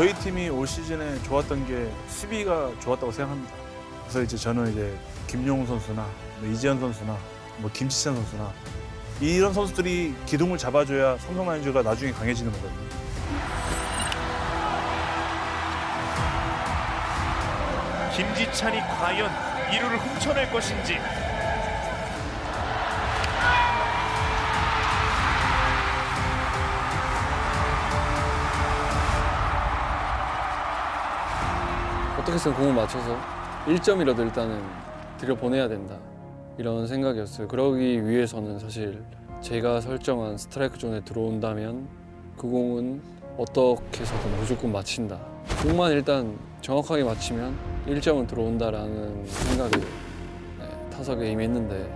저희 팀이 올 시즌에 좋았던 게 수비가 좋았다고 생각합니다. 그래서 이제 저는 이제 김용우 선수나 뭐 이지현 선수나 뭐 김치찬 선수나 이런 선수들이 기둥을 잡아줘야 삼성 라이온즈가 나중에 강해지는 거거든요. 김지찬이 과연 1루를 훔쳐낼 것인지 어떻게든 공을 맞춰서 1점이라도 일단은 들여보내야 된다 이런 생각이었어요. 그러기 위해서는 사실 제가 설정한 스트라이크 존에 들어온다면 그 공은 어떻게 해서든 무조건 맞힌다. 공만 일단 정확하게 맞히면 1점은 들어온다라는 생각에 네, 타석에 이미 했는데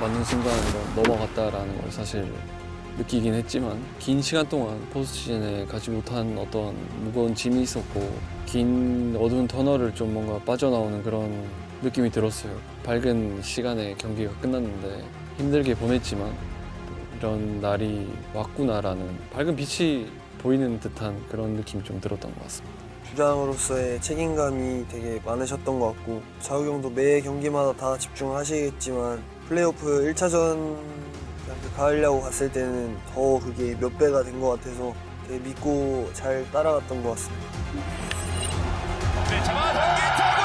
맞는 순간 뭐 넘어갔다라는 걸 사실 느끼긴 했지만 긴 시간 동안 포스트 시즌에 가지 못한 어떤 무거운 짐이 있었고 긴 어두운 터널을 좀 뭔가 빠져나오는 그런 느낌이 들었어요. 밝은 시간에 경기가 끝났는데 힘들게 보냈지만 이런 날이 왔구나라는 밝은 빛이 보이는 듯한 그런 느낌이 좀 들었던 것 같습니다. 주장으로서의 책임감이 되게 많으셨던 것 같고 자우 형도 매 경기마다 다 집중하시겠지만 플레이오프 1차전 가려고 갔을 때는 더 그게 몇 배가 된 것 같아서 되게 믿고 잘 따라갔던 것 같습니다. 네, 잡아 당기 타고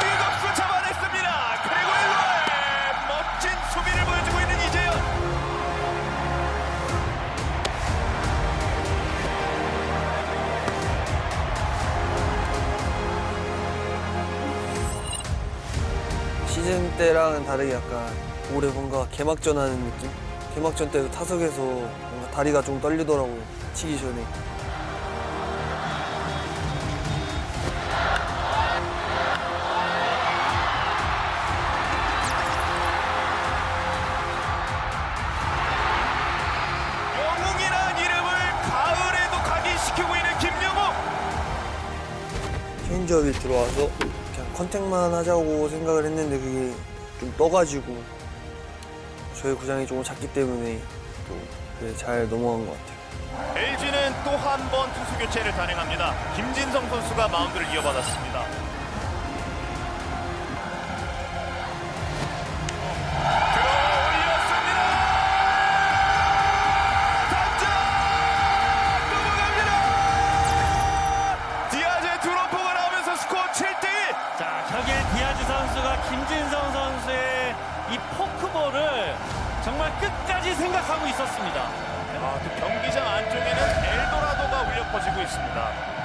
시즌 때랑은 다르게 약간 올해 뭔가 개막전 하는 느낌? 개막전 때도 타석에서 뭔가 다리가 좀 떨리더라고요. 치기 전에. 영웅이라는 이름을 가을에도 각인시키고 있는 김영웅. 체인지업이 들어와서 컨택만 하자고 생각을 했는데 그게 좀 떠가지고 저희 구장이 조금 작기 때문에 또 그게 잘 넘어간 것 같아요. LG는 또 한 번 투수 교체를 단행합니다. 김진성 선수가 마운드를 이어받았습니다. 정말 끝까지 생각하고 있었습니다. 아, 그 경기장 안쪽에는 엘도라도가 울려 퍼지고 있습니다.